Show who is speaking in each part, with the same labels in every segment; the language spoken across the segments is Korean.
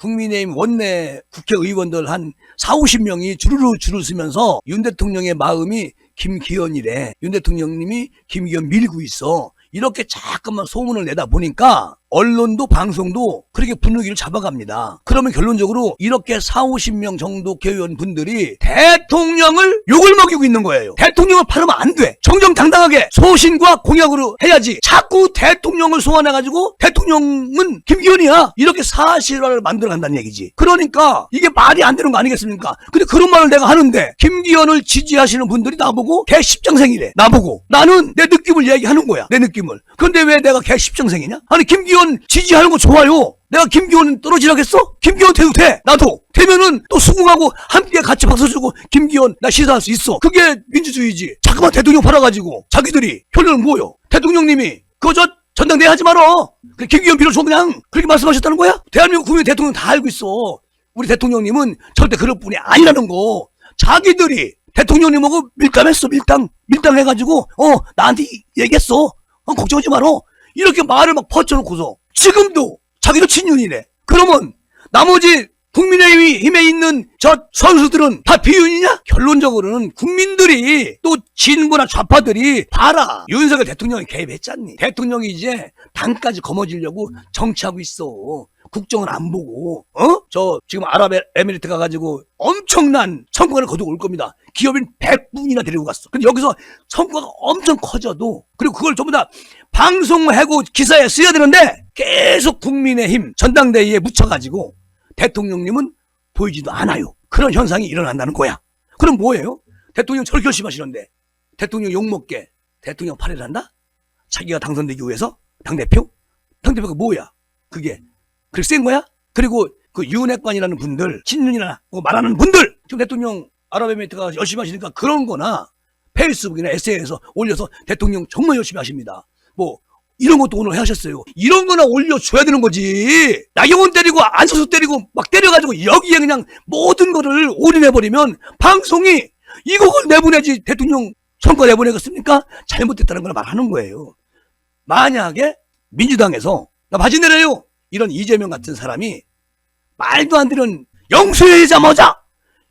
Speaker 1: 국민의힘 원내 국회의원들 한 4, 50명이 주르르 줄을 서면서 윤 대통령의 마음이 김기현이래. 윤 대통령님이 김기현 밀고 있어. 이렇게 자꾸만 소문을 내다 보니까 언론도 방송도 그렇게 분위기를 잡아갑니다. 그러면 결론적으로 이렇게 4, 50명 정도 개의원 분들이 대통령을 욕을 먹이고 있는 거예요. 대통령을 팔으면 안 돼. 정정당당하게 소신과 공약으로 해야지. 자꾸 대통령을 소환해가지고 대통령은 김기현이야. 이렇게 사실화를 만들어간다는 얘기지. 그러니까 이게 말이 안 되는 거 아니겠습니까? 근데 그런 말을 내가 하는데 김기현을 지지하시는 분들이 나보고 개십정생이래. 나보고. 나는 내 느낌을 얘기하는 거야. 내 느낌을. 근데 왜 내가 개십정생이냐? 아니 김기현 지지하는 거 좋아요. 내가 김기현 떨어지라겠어? 김기현 돼도 돼. 나도. 되면은 또 수긍하고 함께 같이 박수 주고 김기현 나 시사할 수 있어. 그게 민주주의지. 자꾸만 대통령 팔아가지고 자기들이 결론은 뭐요? 대통령님이 그거 저 전당대회 하지 말어. 그래, 김기현 필요 그냥 그렇게 말씀하셨다는 거야? 대한민국 국민 대통령 다 알고 있어. 우리 대통령님은 절대 그럴 분이 아니라는 거. 자기들이 대통령님하고 밀당했어 밀당 밀당해가지고 어 나한테 이- 얘기했어. 어, 걱정하지 말어. 이렇게 말을 막 퍼쳐놓고서 지금도 자기도 친윤이래. 그러면 나머지 국민의힘에 있는 저 선수들은 다 비윤이냐? 결론적으로는 국민들이 또 진보나 좌파들이 봐라. 윤석열 대통령이 개입했잖니. 대통령이 이제 당까지 거머쥐려고 정치하고 있어. 국정을 안 보고, 어? 저 지금 아랍에미리트 가가지고 엄청난 성과를 거두고 올 겁니다. 기업인 100분이나 데리고 갔어. 근데 여기서 성과가 엄청 커져도, 그리고 그걸 전부 다 방송하고 기사에 써야 되는데, 계속 국민의힘 전당대회에 묻혀가지고, 대통령님은 보이지도 않아요. 그런 현상이 일어난다는 거야. 그럼 뭐예요? 대통령 저렇게 열심히 하시는데, 대통령 욕먹게 대통령 팔을 한다? 자기가 당선되기 위해서? 당대표? 당대표가 뭐야? 그게 그렇게 센 거야? 그리고 그 윤핵관이라는 분들, 친윤이나 뭐 말하는 분들, 지금 대통령 아랍에미리트가 열심히 하시니까 그런 거나 페이스북이나 SNS에서 올려서 대통령 정말 열심히 하십니다. 뭐 이런 것도 오늘 하셨어요. 이런 거나 올려줘야 되는 거지. 나경원 때리고 안철수 때리고 막 때려가지고 여기에 그냥 모든 거를 올인해버리면 방송이 이걸 내보내지 대통령 선거 내보내겠습니까? 잘못됐다는 걸 말하는 거예요. 만약에 민주당에서 나 바지 내려요. 이런 이재명 같은 사람이 말도 안 되는 영수회자마자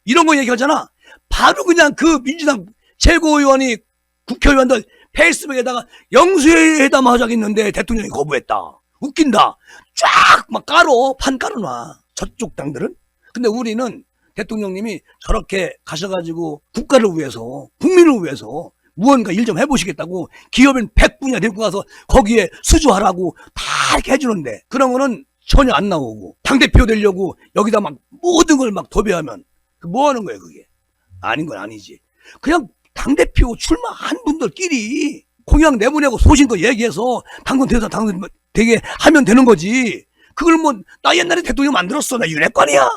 Speaker 1: 이런 거 얘기하잖아. 바로 그냥 그 민주당 최고위원이 국회의원들 페이스북에다가 영수회담 하자겠는데 대통령이 거부했다. 웃긴다. 쫙 막 깔어 판 깔아놔. 저쪽 당들은. 근데 우리는 대통령님이 저렇게 가셔가지고 국가를 위해서 국민을 위해서 무언가 일 좀 해보시겠다고 기업인 100분이나 데리고 가서 거기에 수주하라고 다 이렇게 해주는데 그런 거는 전혀 안 나오고 당대표 되려고 여기다 막 모든 걸 막 도배하면 그뭐 하는 거예요 그게 아닌 건 아니지 그냥 당대표 출마한 분들끼리 공약 내보내고 소신도 얘기해서 당선돼서 당선 되게 하면 되는 거지. 그걸 뭐 나 옛날에 대통령 만들었어. 나 윤핵관이야.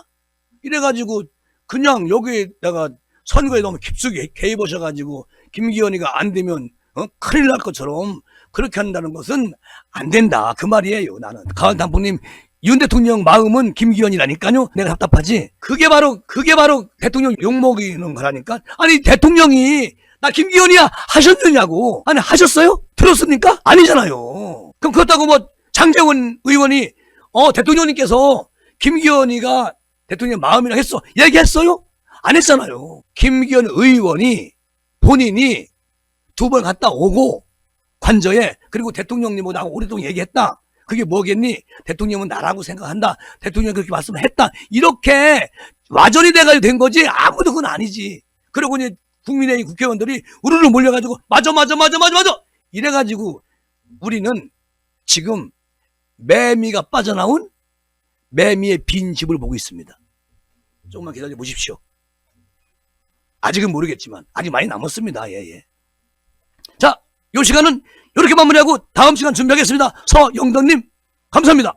Speaker 1: 이래가지고 그냥 여기다가 선거에 너무 깊숙이 개입하셔가지고 김기현이가 안 되면 어? 큰일 날 것처럼 그렇게 한다는 것은 안 된다. 그 말이에요 나는. 가을 단풍님 윤 대통령 마음은 김기현이라니까요. 내가 답답하지. 그게 바로 그게 바로 대통령 욕먹이는 거라니까. 아니 대통령이 나 김기현이야 하셨느냐고. 아니 하셨어요? 들었습니까? 아니잖아요. 그럼 그렇다고 뭐 장재원 의원이 어 대통령님께서 김기현이가 대통령 마음이라 했어? 얘기했어요? 안 했잖아요. 김기현 의원이 본인이 두 번 갔다 오고 관저에 그리고 대통령님하고 나하고 오랫동안 얘기했다. 그게 뭐겠니? 대통령은 나라고 생각한다. 대통령이 그렇게 말씀을 했다. 이렇게 와전이 돼가지고 된 거지 아무도 그건 아니지. 그리고 이제 국민의힘 국회의원들이 우르르 몰려가지고 맞아 맞아 맞아 맞아 맞아 이래가지고 우리는 지금 매미가 빠져나온 매미의 빈 집을 보고 있습니다. 조금만 기다려 보십시오. 아직은 모르겠지만 아직 많이 남았습니다. 예, 예. 자, 요 시간은 이렇게 마무리하고 다음 시간 준비하겠습니다. 서영덕님, 감사합니다.